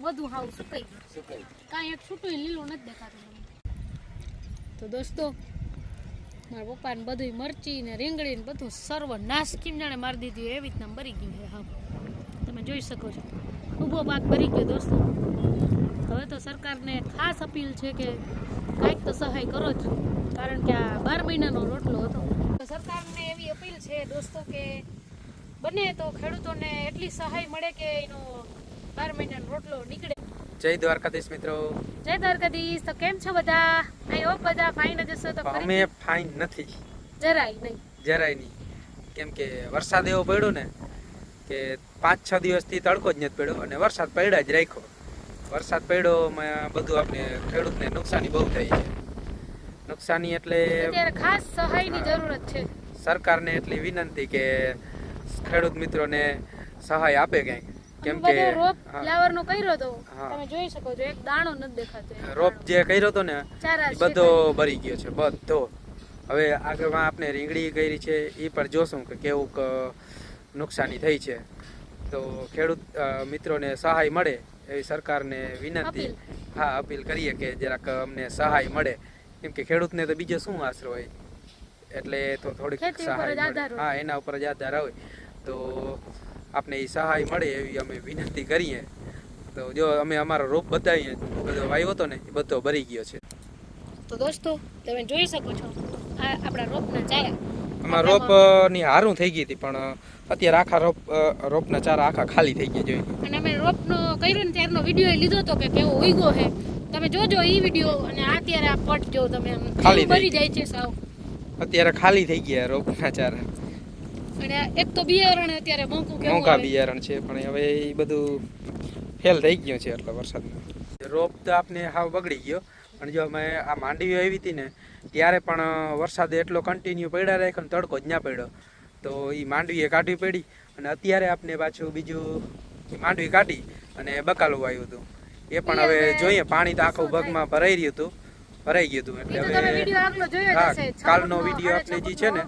તો બધું હાવ સુકાઈ ગયું. કાંઈ એક છૂટું લીલું નથી દેખાતું મને. તો દોસ્તો મારા પપ્પાને બધું મરચી ને રીંગણી ને બધું સર્વ નાશ કેમ જાણે મારી દીધી એવી રીતના મરી ગયું છે હા તમે જોઈ શકો છો. ઊભો પાક મરી ગયો દોસ્તો. હવે તો સરકારને ખાસ અપીલ છે કે કાંઈક તો સહાય કરો જ કારણ કે આ બાર મહિનાનો રોટલો હતો. તો સરકારને એવી અપીલ છે દોસ્તો કે બને તો ખેડૂતોને એટલી સહાય મળે કે એનો બાર મહિનાનો રોટલો નીકળે. જય દ્વારકાધીશ મિત્રો. જય દ્વારકાધીશ. તો કેમ છો બધા? આઈ હોપ બધા ફાઇન જ હશો તો અમે ફાઇન નથી. જરાય નહીં. જરાય નહીં. કેમ કે વરસાદ એવો પડ્યો ને કે પાંચ છ દિવસથી તડકો જ નથી પડ્યો અને વરસાદ પડ્યા જ રાખ્યો. વરસાદ પડ્યો બધું આપણે ખેડૂતને નુકસાની બહુ થઈ છે. નુકસાની એટલે ખાસ સહાયની જરૂરત છે. સરકારને એટલી વિનંતી કે ખેડૂત મિત્રોને સહાય આપે કંઈક કેમ કે રોપ ફ્લાવર નો કર્યો તો તમે જોઈ શકો છો એક દાણો નથી દેખાતો રોપ જે કર્યો તો ને બધો ભરી ગયો છે બધો. હવે આગળમાં આપણે રીંગણી કરી છે એ પણ જોશું કે કેવું નુકસાની થઈ છે. તો ખેડૂત મિત્રોને સહાય મળે એવી સરકારને વિનંતી. હા અપીલ કરીએ કે જરાક અમને સહાય મળે. કેમ કે ખેડૂતને તો બીજો શું આશરો હોય? એટલે તો થોડીક સહાય. હા એના ઉપર જ આધાર હોય. તો આપણે એ સહાય મળે એવી અમે વિનંતી કરીએ. તો જો અમે અમારો રોપ બતાવીએ બધો વાવ્યો હતો ને એ બધો ભરી ગયો છે. તો દોસ્તો તમે જોઈ શકો છો આ આપણા રોપના ચારા. આમાં રોપની હારું થઈ ગઈ હતી પણ અત્યારે આખા રોપ રોપના ચારા આખા ખાલી થઈ ગયા જોઈ. અને અમે રોપનો કર્યો ને ત્યારનો વીડિયો લીધો હતો કે કેવો ઉગ્યો છે તમે જોજો એ વીડિયો અને અત્યારે આ પટ જો તમે ખાલી ભરી જાય છે સાવ. અત્યારે ખાલી થઈ ગયા રોપના ચારા. અને એક તો બિયારણ અત્યારે મોંઘું કેવું મોંઘા બિયારણ છે પણ હવે એ બધું ફેલ થઈ ગયું છે એટલે વરસાદમાં. રોપ તો આપને હાવ બગડી ગયો પણ જો અમે આ માંડવી આવી હતી ને ત્યારે પણ વરસાદ એટલો કન્ટિન્યુ પડ્યા રાખ્યો ને તડકો જ ના પડ્યો. તો એ માંડવીએ કાઢવી પડી અને અત્યારે આપને પાછું બીજું માંડવી કાઢી અને બકાલું આવ્યું હતું. એ પણ હવે જોઈએ પાણી તો આખું ભાગમાં ભરાઈ રહ્યું હતું ભરાઈ ગયું હતું એટલે હવે હા, કાલનો વીડિયો આપણે જે છે ને,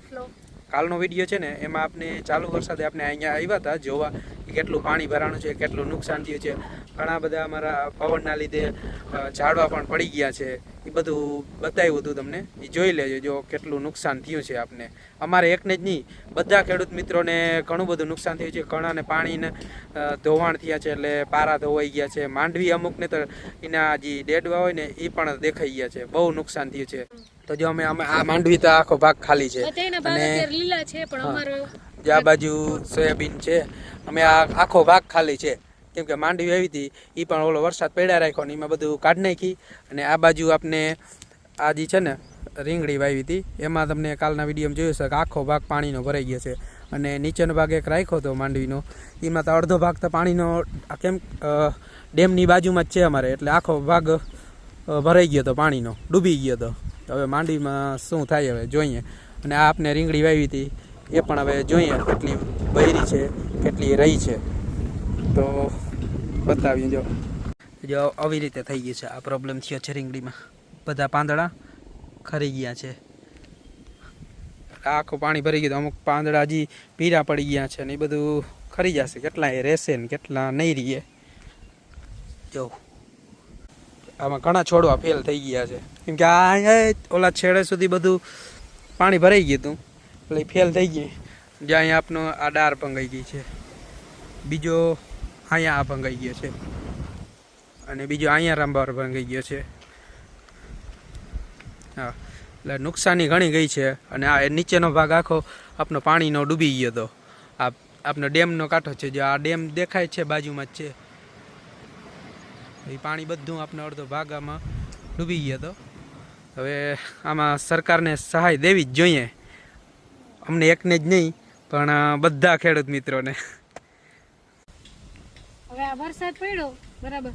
કાલનો વીડિયો છે ને, એમાં આપણે ચાલુ વરસાદે આપણે અહીંયા આવ્યા હતા, જોવા કે કેટલું પાણી ભરાણું છે, કેટલું નુકસાન થયું છે. ઘણા બધા અમારા પવનના લીધે ઝાડવા પણ પડી ગયા છે. એ બધું બતાવ્યું હતું તમને. એ જોઈ લેજો જો કેટલું નુકસાન થયું છે આપને. અમારે એકને જ નહીં, બધા ખેડૂત મિત્રોને ઘણું બધું નુકસાન થયું છે. ઘણાને પાણીને ધોવાણ થયા છે એટલે પારા ધોવાઈ ગયા છે. માંડવી અમુકને તો એના જે ડેડવા હોય ને, એ પણ દેખાઈ ગયા છે. બહુ નુકસાન થયું છે. તો જો અમે અમે આ માંડવી તો આખો ભાગ ખાલી છે. અને લીલા છે પણ. અમારો આ બાજુ સોયાબીન છે અમે આ આખો ભાગ ખાલી છે. કેમ કે માંડવી આવી હતી એ પણ ઓલો વરસાદ પડ્યા રાખ્યો ને એમાં બધું કાઢી નાખી. અને આ બાજુ આપને આ જે છે ને રીંગણી વાવી હતી એમાં તમને કાલના વિડીયોમાં જોયું છે કે આખો ભાગ પાણીનો ભરાઈ ગયો છે. અને નીચેનો ભાગ એક રાખ્યો હતો માંડવીનો. એમાં તો અડધો ભાગ તો પાણીનો કેમ ડેમની બાજુમાં જ છે અમારે એટલે આખો ભાગ ભરાઈ ગયો હતો પાણીનો ડૂબી ગયો હતો. તો હવે માંડવીમાં શું થાય હવે જોઈએ. અને આપને રીંગણી વાવી હતી. એ પણ હવે જોઈએ કેટલી બૈરી છે, કેટલી રહી છે. તો બતાવીએ જો. જો આવી રીતે થઈ ગયું છે. આ પ્રોબ્લેમ થયો છે રીંગણીમાં. બધા પાંદડા ખરી ગયા છે. આખું પાણી ભરી ગયું. અમુક પાંદડા હજી પીરા પડી ગયા છે ને એ બધું ખરી જશે. કેટલા એ રહેશે ને કેટલા નહીં રહીએ. જો. આમાં ઘણા છોડવા ફેલ થઈ ગયા છે. કેમ કે આ ઓલા છેડે સુધી બધું પાણી ભરાઈ ગયું હતું. એટલે ફેલ થઈ ગઈ. જ્યાં અહીંયા આપનો આ ડાર ભંગાઈ ગઈ છે. બીજો અહીંયા આ ભંગાઈ ગયો છે. અને બીજો અહીંયા રામબાર ભંગાઈ ગયો છે. હા એટલે નુકસાની ઘણી ગઈ છે. અને આ નીચેનો ભાગ આખો આપનો પાણીનો ડૂબી ગયો હતો. આ આપનો ડેમનો કાંઠો છે. જે આ ડેમ દેખાય છે બાજુમાં જ છે. એ પાણી બધું આપનો અડધો ભાગ આમાં ડૂબી ગયો હતો. હવે આમાં સરકારને સહાય દેવી જ જોઈએ. અમને એકને જ નહીં, પણ બધા ખેડૂત મિત્રોને. હવે આ વરસાદ પડ્યો, બરાબર.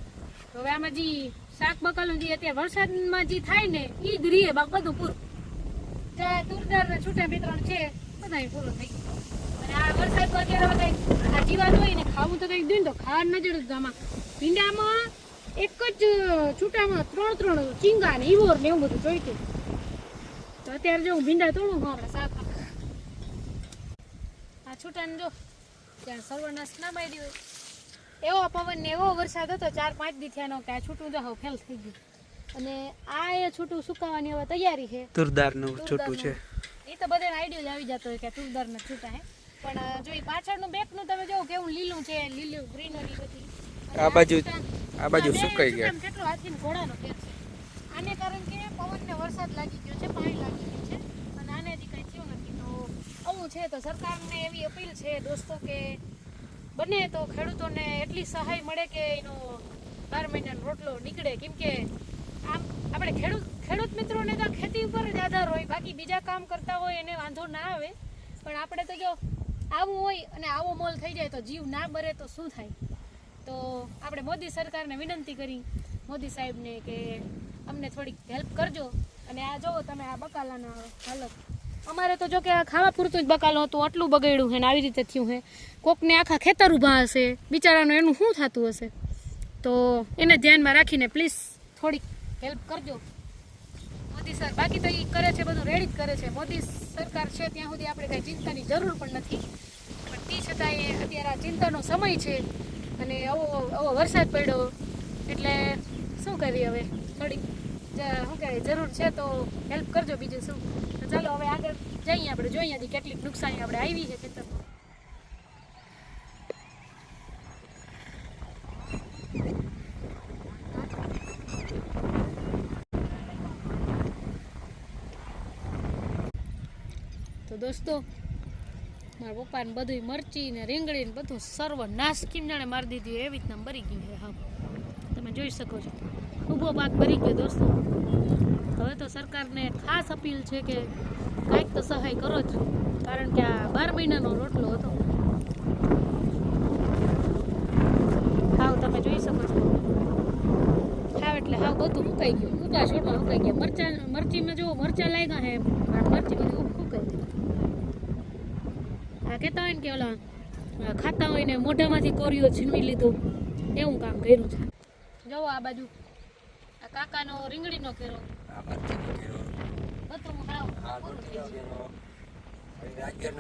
હવે આમાં જે શાક બકાલું જે અત્યારે વરસાદમાં જે થાય ને એ જ રીએ બધું પૂરું. ત્યાં તુરદાર ને છૂટા મિત્રો છે બધા પૂરું થઈ ગયું. આ વરસાદ અત્યારે હવે આ જીવાત હોય ને, ખાવું તો કંઈક દઉં તો ખાવા નજર આમાં. ભીંડામાં એક જ છૂટામાં ત્રણ ત્રણ ચીંગા ને ઈવોર ને એવું બધું જોઈતું તો અત્યારે જો હું ભીંડા તોડું હું આપણે શાક આ છૂટાને જો ત્યાં સર્વનાશ ના મારી હોય. એવો પવન ને એવો વરસાદ હતો ચાર પાંચ દી થયાનો કે આ છૂટું જો ફેલ થઈ ગયું. અને આ એ છૂટું સુકાવાની હવે તૈયારી છે. તુરદારનું છૂટું છે. એ તો બધાને આઈડિયો જ આવી જતો હોય કે તુરદાર ના છૂટા હે. પણ જો એ પાછળનું બેકનું તમે જો કેવું લીલું છે લીલું ગ્રીનરી બધી. આ બાજુ આ બાજુ સુકાઈ ગયા. કેટલો હાથીને ઘોડાનો ફેર છે. આને કારણ કે પવન ને વરસાદ લાગી ગયો છે પાણી લાગી ગયું છે. અને આને હજી કઈ થયું નથી. તો આવું છે તો સરકારને એવી અપીલ છે દોસ્તો કે બને તો ખેડૂતોને એટલી સહાય મળે કે એનો બાર મહિનાનો રોટલો નીકળે. કેમ કે આમ આપણે ખેડૂત ખેડૂત મિત્રોને તો ખેતી ઉપર જ આધાર હોય. બાકી બીજા કામ કરતા હોય એને વાંધો ના આવે. પણ આપણે તો જો આવું હોય અને આવો મોલ થઈ જાય તો જીવ ના બરે તો શું થાય? તો આપણે મોદી સરકારને વિનંતી કરી. મોદી સાહેબને કે અમને થોડીક હેલ્પ કરજો. અને આ જોવો તમે આ બકાલાના હાલત. અમારે તો જો કે આ ખાવા પૂરતું જ બકાલો હતું, આટલું બગડ્યું છે ને આવી રીતે થયું છે કોકને આખા ખેતર ઊભા હશે. બિચારાનું એનું શું થતું હશે? તો એને ધ્યાનમાં રાખીને પ્લીઝ થોડીક હેલ્પ કરજો. મોદી સર બાકી તો એ કરે છે, બધું રેડી જ કરે છે. મોદી સરકાર છે, ત્યાં સુધી આપણે કાંઈ ચિંતાની જરૂર પણ નથી. પણ તે છતાં એ અત્યારે આ ચિંતાનો સમય છે. અને આવો આવો વરસાદ પડ્યો, એટલે શું કરીએ હવે? થોડીક શું કહેવાય, જરૂર છે તો હેલ્પ કરજો બીજું શું. ચાલો હવે આગળ જઈએ આપણે, જોઈએ હજી કેટલીક નુકસાની આપણે આવી છે ખેતરમાં. તો દોસ્તો મારા પપ્પાને બધું મરચી ને રીંગણી ને બધું સર્વ નાશ કેમ જાણે મારી દીધી એવી રીતના મરી ગયું છે, હા. તમે જોઈ શકો છો. ઊભો પાક મરી ગયો, દોસ્તો. હવે તો સરકારને ખાસ અપીલ છે કે કાંઈક તો સહાય કરો જ. કારણ કે આ બાર મહિનાનો રોટલો હતો. હાવ, તમે જોઈ શકો છો. હાવ, એટલે હાવ બધું સુકાઈ ગયું. ઊંચા છોડમાં મુકાઈ ગયા. મરચા, મરચીમાં જો મરચા લાગ્યા હે મરચી બધી આ કહેતા હોય ને કે ઓલા ખાતા હોય ને મોઢામાંથી કોરિયો છીનવી લીધું. એવું કામ કર્યું છે. જોવો આ બાજુ. આ કાકાનો રીંગણીનો કેરો. બધું હાવ પૂરું થઈ ગયું. આખા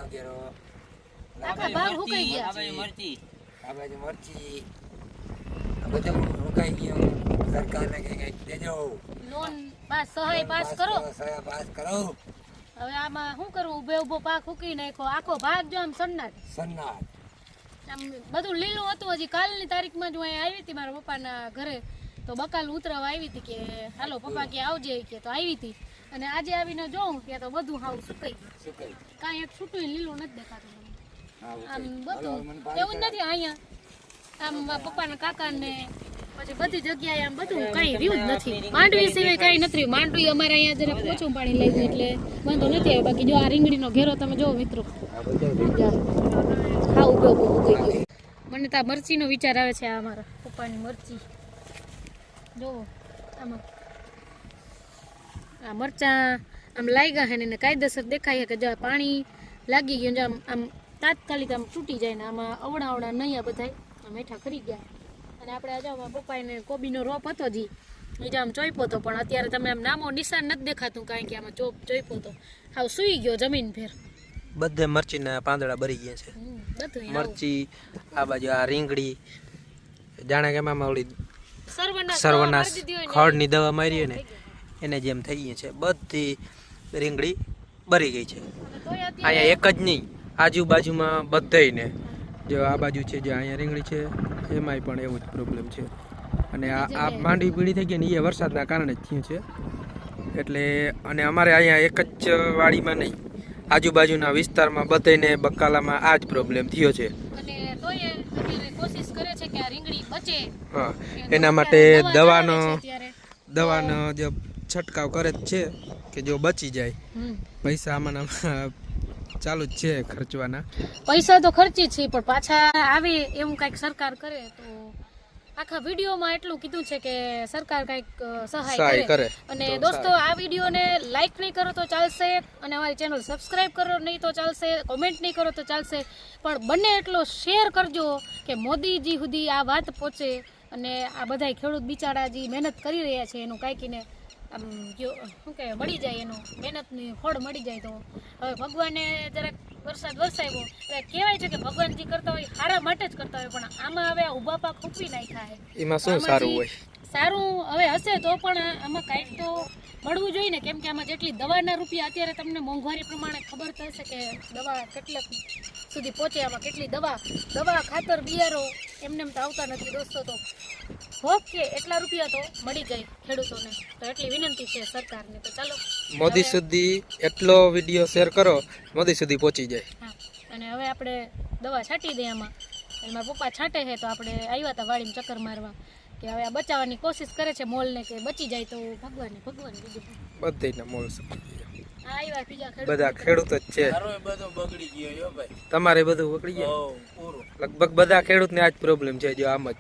ગયા છે. મરચી આ બાજુ મરચી. બધું રોકાઈ ગયું. સરકારને કંઈક કંઈક દેજો લોન પાસ સહાય પાસ કરો સહાય પાસ કરો. હવે આમાં શું કરવું? ઉભે ઊભો પાક ઉકી નાખ્યો. આખો ભાગ જો આમ સન્નાટ. સન્નાટ. આમ બધું લીલું હતું. હજી કાલની તારીખમાં જ હું અહીંયા આવી હતી મારા પપ્પાના ઘરે. તો બકાલ ઉતરવા આવી હતી કે હાલો પપ્પા કે આવજે? કે તો આવી હતી. અને આજે આવીને જોઉં કે તો બધું હાવ સુકાઈ ગયું. કાંઈ એક છૂટું લીલું નથી દેખાતું આમ બધું એવું જ નથી અહીંયા. આમ પપ્પાના કાકાને પછી બધી જગ્યાએ આમ બધું કઈ રહ્યું જ નથી. માંડવી સિવાય કાંઈ નથી રહ્યું. માંડવી અમારે અહીંયા જરા ઓછું પાણી લાગ્યું એટલે વાંધો નથી આવ્યો. બાકી જો આ રીંગણીનો ઘેરો તમે જુઓ મિત્રો. હા ઊભો ઊભો ગયો. મને તો આ મરચીનો વિચાર આવે છે આ અમારા પપ્પાની મરચી. જોવો આમાં. આ મરચાં આમ લાગ્યા છે ને એને કાયદેસર દેખાય કે જો પાણી લાગી ગયું જો આમ આમ તાત્કાલિક આમ તૂટી જાય ને આમાં અવડા અવડા નહીં બધાય. આમ હેઠા ખરી ગયા. અને આપણે આજે પપ્પાને કોબીનો રોપ હતો જી. એ આમ ચોઈપો હતો પણ અત્યારે તમે આમ નામો નિશાન નથી દેખાતું કારણ કે આમાં ચોપ ચોઈપો હતો. હાવ સૂઈ ગયો જમીન ફેર બધે મરચીના પાંદડા ભરી ગયા છે. બધું. મરચી આ બાજુ આ રીંગડી જાણે કે એમાં ઓલી સર્વનાશ ખડની દવા મારી ને એને જેમ થઈ ગઈ છે બધી રીંગડી બરી ગઈ છે. અહીંયા એક જ નહીં આજુબાજુમાં બધાય ને જો આ બાજુ છે જે અહીંયા રીંગણી છે એમાંય પણ એવું જ પ્રોબ્લેમ છે. અને આ આ માંડવી પીળી થઈ ગઈ ને એ વરસાદના કારણે જ થયું છે. એટલે અને અમારે અહીંયા એક જ વાડીમાં નહીં આજુબાજુના વિસ્તારમાં બધાને બકાલામાં આ જ પ્રોબ્લેમ થયો છે. હા એના માટે દવાનો. દવાનો જે છંટકાવ કરે જ છે કે જો બચી જાય. પૈસા આમાં ચાલુ જ છે ખર્ચવાના. પૈસા તો ખર્ચી જ છે પણ પાછા આવે એવું કંઈક સરકાર કરે તો આખા વિડીયોમાં એટલું કીધું છે કે સરકાર કંઈક સહાય કરે. અને દોસ્તો આ વિડીયોને લાઈક નહીં કરો તો ચાલશે અને અમારી ચેનલ સબસ્ક્રાઇબ કરો નહીં તો ચાલશે કોમેન્ટ નહીં કરો તો ચાલશે. પણ બંને એટલો શેર કરજો કે મોદીજી સુધી આ વાત પહોંચે અને આ બધા ખેડૂત બિચારા જે મહેનત કરી રહ્યા છે એનું કાંઈકીને આમ જો શું કહેવાય મળી જાય એનું મહેનતની ફળ મળી જાય તો. હવે ભગવાને જરાક વરસાદ વરસાવ્યો એટલે કહેવાય છે કે ભગવાનજી કરતા હોય સારા માટે જ કરતા હોય પણ આમાં હવે આ ઊભા પાક ખૂપી નાખ્યા છે. એમાં શું સારું હોય? સારું હવે હશે તો પણ આમાં કાંઈક તો મળવું જોઈએ ને કેમ કે આમાં જેટલી દવાના રૂપિયા અત્યારે તમને મોંઘવારી પ્રમાણે ખબર થશે કે દવા કેટલા સુધી પહોંચે આમાં કેટલી દવા દવા ખાતર બિયારો એમને એમ તો આવતા નથી દોસ્તો તો. હોપ કે એટલા રૂપિયા તો મળી જાય ખેડૂતોને. તો એટલી વિનંતી છે સરકારને. તો ચાલો મોદી સુધી એટલો વીડિયો શેર કરો મોદી સુધી પહોંચી જાય. હા અને હવે આપણે દવા છાંટી દઈએ આમાં. એમાં પપ્પા છાંટે છે તો આપણે આવ્યા હતા વાળીને ચક્કર મારવા. કે હવે આ બચાવવાની કોશિશ કરે છે મોલને કે બચી જાય તો ભગવાન ભગવાન બીજું શું. બધીને મોલ છે. ખેડૂત બધા ખેડૂત જ છે. તારોય બધો બગડી ગયો તમારે લગભગ બધા ખેડૂત ને આજ પ્રોબ્લેમ છે જો આમ જ.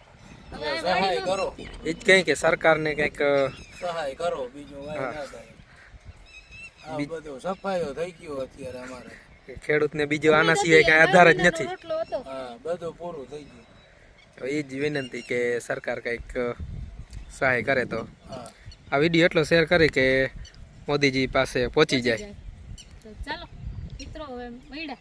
હવે આ સહાય વાડીમાં કરો. એ જ કહે કે સરકારને કંઈક અ, સહાય કરો બીજું કઈ હા. ના બધું સફાઈઓ થઈ ગયો અત્યારે અમારે. ખેડૂતને બીજો આના સિવાય કાંઈ આધાર જ નથી. હા બધું પૂરું થઈ ગયું. એ જ વિનંતી કે સરકાર કંઈક સહાય કરે તો. આ વીડિયો એટલો શેર કરી કે મોદીજી પાસે પહોંચી જાય. ચાલો મિત્રો મળ્યા.